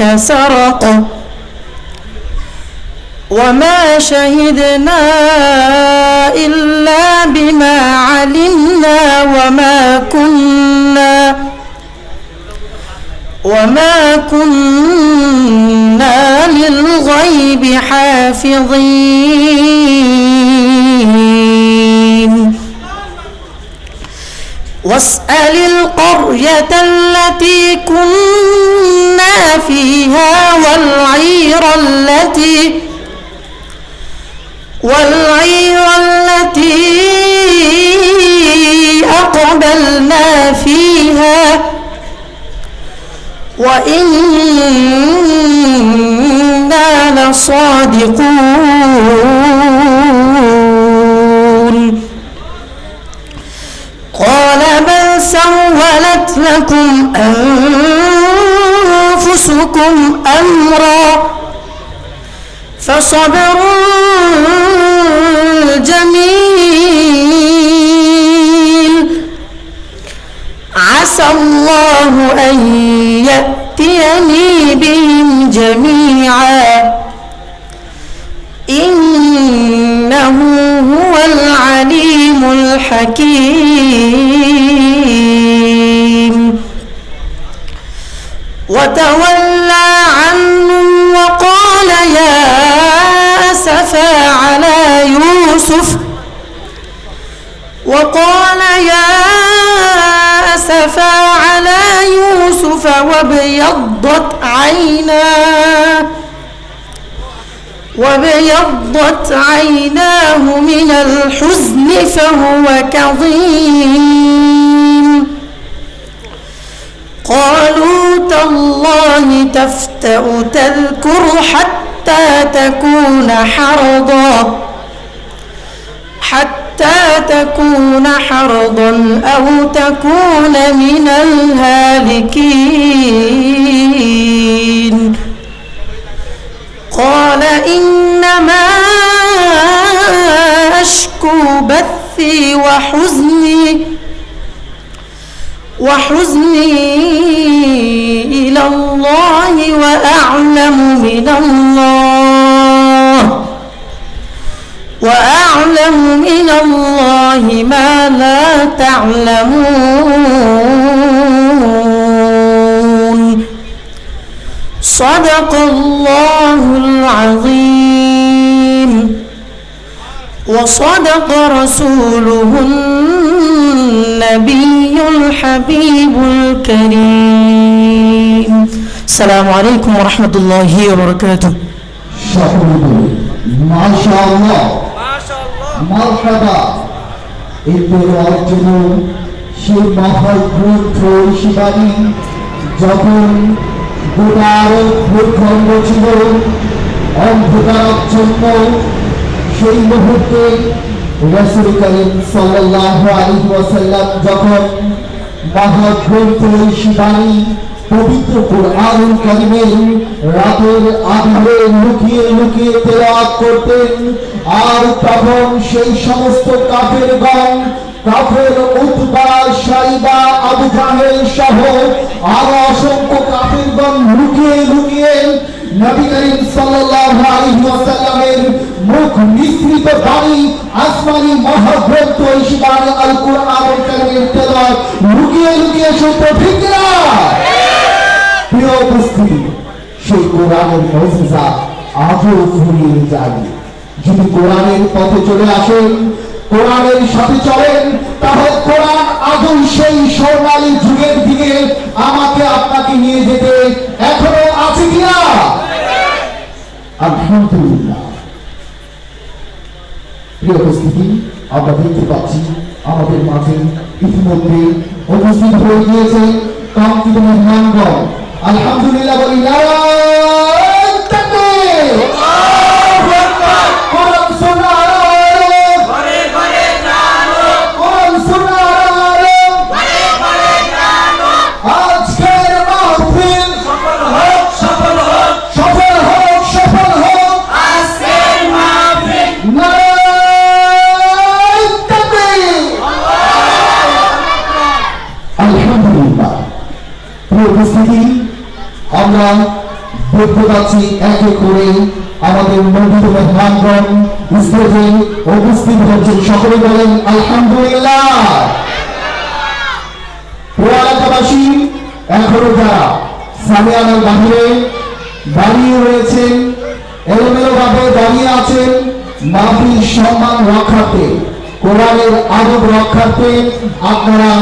ابنك سرق. وما شهدنا إلا بما علمنا وما كنا وما كنا للغيب حافظين. واسأل القرية التي كنا التي والعير التي أقبلنا فيها وإنا لصادقون. قال بل سولت لكم أنفسكم فصبر جميل. عسى الله أن يأتيني بهم جميعا. إنه هو العليم الحكيم. وقال يا أسفا على يوسف وابيضت عيناه وابيضت عيناه من الحزن فهو كظيم. قالوا تالله تفتأ تذكر حتى تكون حرضا. حتى تكون حرضا أو تكون من الهالكين. قال إنما أشكو بثي وحزني وحزني إلى الله وأعلم من الله. لكم من الله ما لا تعلمون. صدق الله العظيم. وصدق رسوله النبي الحبيب الكريم. السلام عليكم ورحمة الله وبركاته. ما شاء الله. মারহাবা এরপর অর্জন সেই মহৎ গ্রন্থ শিবানী যখন গোটার ভূখণ্ড ছিল অন্ধকারাচ্ছন্ন সেই মুহূর্তে রসুল করিম সাল্লাল্লাহু আলাইহি ওয়াসাল্লাম যখন মহৎ গ্রন্থ শিবানী পবিত্র কোরআনুল কারিমের রাতের আধারে লুকিয়ে লুকিয়ে তেলাওয়াত করতেন আর তখন সেই সমস্ত কাফের গণ কাফের উৎপা সাইবা আবু জাহেল সহ আরও অসংখ্য কাফের গণ লুকিয়ে লুকিয়ে নবী করিম সাল্লাল্লাহু আলাইহি ওয়াসাল্লামের মুখ মিশ্রিত আসমানি মহাগ্রন্থ আল তেলাওয়াত লুকিয়ে লুকিয়ে ঠিক না। প্রিয় উপস্থিতি, সেই কোরআনের মজিজা আজও ফুরিয়ে যায় যদি কোরআনের পথে চলে আসেন, কোরআনের সাথে চলেন, তাহলে কোরআন আদৌ সেই স্বর্ণালী যুগের দিকে আমাকে আপনাকে নিয়ে যেতে এখনও আছে কিনা? আলহামদুলিল্লাহ। প্রিয় উপস্থিতি, আমরা দেখতে পাচ্ছি আমাদের মাঝে ইতিমধ্যে উপস্থিত হয়ে গিয়েছে কাঙ্ক্ষিত মেহমানগণ আলহামদুলিল্লাহ বলি নারায়ণ দেখতে পাচ্ছি একে করে আমাদের মন্ডিত মেহমানগণ স্টেজে উপস্থিত হচ্ছেন সকলে বলেন, আলহামদুলিল্লাহ। এলাকাবাসী এখনও যারা সামিয়ানার বাহিরে দাঁড়িয়ে রয়েছেন এলোমেলো ভাবে দাঁড়িয়ে আছেন, মাহফিল সম্মান রক্ষার্থে, কোরআনের আদব রক্ষার্থে আপনারা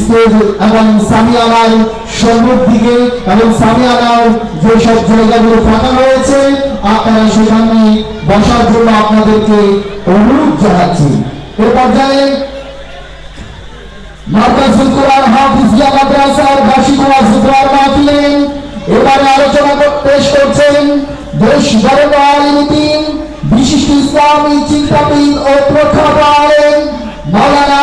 স্টেজ এবং সামিয়ানার সম্মুখ দিকে এবং সামিয়ানার যেসব জায়গাগুলো ফাঁকা রয়েছে, আপনারা সেখানে বসার জন্য আপনাদেরকে অনুরোধ জানাচ্ছি। এ পর্যায়ে মাদ্রাসুল কোরআন হাফিজিয়া মাদ্রাসার বার্ষিক ওয়াজ মাহফিলে এবারে আলোচনা পেশ করছেন দেশ বরেণ্য আলিমুদ্দিন বিশিষ্ট ইসলামী চিন্তাবিদ ও প্রখ্যাত আলেম মাওলানা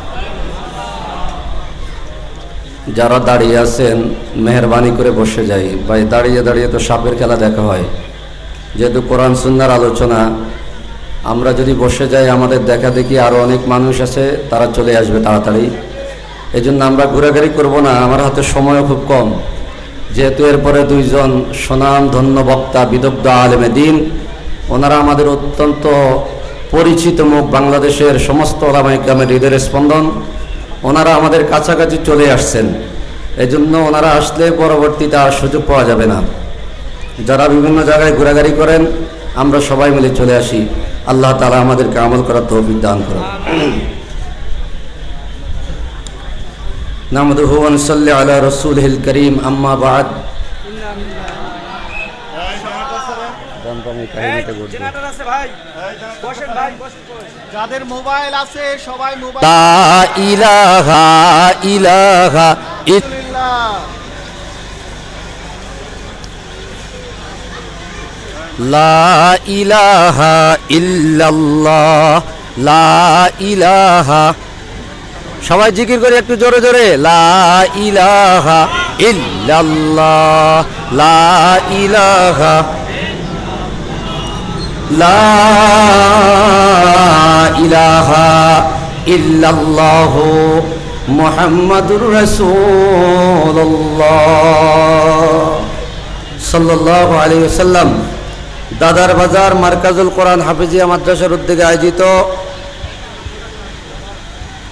যারা দাঁড়িয়ে আছেন, মেহরবানি করে বসে যাই। ভাই, দাঁড়িয়ে দাঁড়িয়ে তো সাপের খেলা দেখা হয়। যেহেতু কোরআন, সুন্নার আলোচনা, আমরা যদি বসে যাই, আমাদের দেখা দেখি আরও অনেক মানুষ আছে, তারা চলে আসবে তাড়াতাড়ি। এই জন্য আমরা ঘোরাঘুরি করব না, আমার হাতে সময়ও খুব কম। যেহেতু এরপরে দুইজন সুনাম ধন্য বক্তা, বিদগ্ধ আলেমে দিন, ওনারা আমাদের অত্যন্ত পরিচিত মুখ, বাংলাদেশের সমস্ত ওলামাই গ্রামের হৃদয়ের স্পন্দন। ওনারা আমাদের কাছাকাছি চলে আসছেন। এজন্য ওনারা আসলে পরবর্তীতে আর সুযোগ পাওয়া যাবে না। যারা বিভিন্ন জায়গায় ঘোরাঘুরি করেন আমরা সবাই মিলে চলে আসি। আল্লাহ তালা আমাদেরকে আমল করার তৌফিক দান করুন। নামদুহু ওয়ানসাল্লি আলা রাসূলিহিল করিম আম্মা বাদ। জেনারেটর যাদের মোবাইল আছে সবাই মোবাইল লা ইলাহা ইলাহা ইল- লা ইলাহা ইল্লাল্লাহ লা ইলাহা। সবাই জিকির করে একটু জোরে জোরে। লা ইলাহা ইল্লাল্লাহ লা ইলাহা লা ইলাহা দাদার বাজার মার্কাজুল কোরআন হাফিজিয়া মাদ্রাসার উদ্যোগে আয়োজিত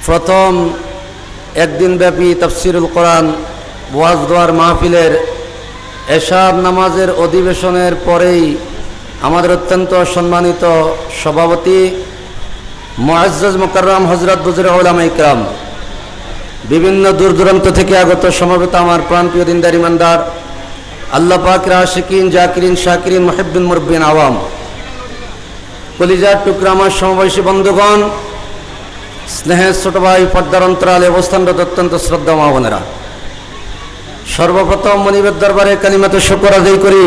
প্রথম একদিন ব্যাপী তফসিরুল কোরআন ওয়াজ দোয়ার মাহফিলের এশার নামাজের অধিবেশনের পরেই আমাদের অত্যন্ত সম্মানিত সভাপতি মুআজ্জাজ মুকাররম হজরত বুজুর ইকরাম, বিভিন্ন দূর দূরান্ত থেকে আগত সমবেত আমার প্রাণপ্রিয় দিনদার ইমানদার, আল্লাহ পাক রাশিকিন, জাকিরিন, শাকিরিন মহিবিন মুরব্বিন, আওয়াম। কলিজার টুকরা আমার সমবয়সী বন্ধুগণ, স্নেহের ছোট ভাই পর্দার অন্তরালে অবস্থানরত অত্যন্ত শ্রদ্ধা মা সর্বপ্রথম মনিবের দরবারে কালিমাত শুকর আদায় করি।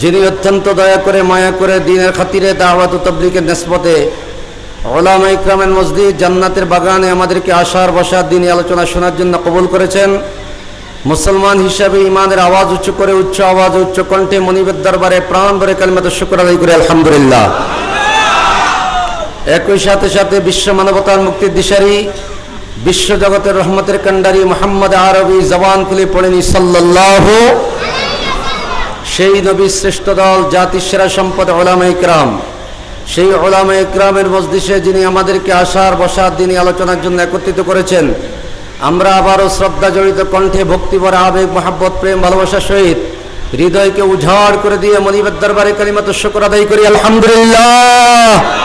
যিনি অত্যন্ত দয়া করে, মায়া করে দিনের খাতিরে দাওয়াত তবলিকের নেসবতে ওলামা ইকরামের মসজিদ জান্নাতের বাগানে আমাদেরকে আসার বসার দিনে আলোচনা শোনার জন্য কবুল করেছেন। মুসলমান হিসাবে ইমানের আওয়াজ উচ্চ করে, উচ্চ আওয়াজ উচ্চ কণ্ঠে মনিবের দরবারে প্রাণ ভরে কালিমাত শুকর আদায় করি, আলহামদুলিল্লাহ। একই সাথে সাথে বিশ্ব মানবতার মুক্তির দিশারি, বিশ্ব জগতের রহমতের কান্ডারি মোহাম্মদ আরবি জবান খুলে পড়েনি সাল্লাহ সেই নবী শ্রেষ্ঠ দল, জাতির সেরা সম্পদ ওলামা ইকরাম। সেই ওলামা ইকরামের মসজিষে যিনি আমাদেরকে আসার বসার দিনই আলোচনার জন্য একত্রিত করেছেন, আমরা আবারও শ্রদ্ধা জড়িত কণ্ঠে ভক্তিভরা আবেগ, মহাব্বত, প্রেম ভালোবাসার সহিত হৃদয়কে উজাড় করে দিয়ে মনিবের দরবারে কালিমাত শুকর আদায় করি। আলহামদুলিল্লাহ!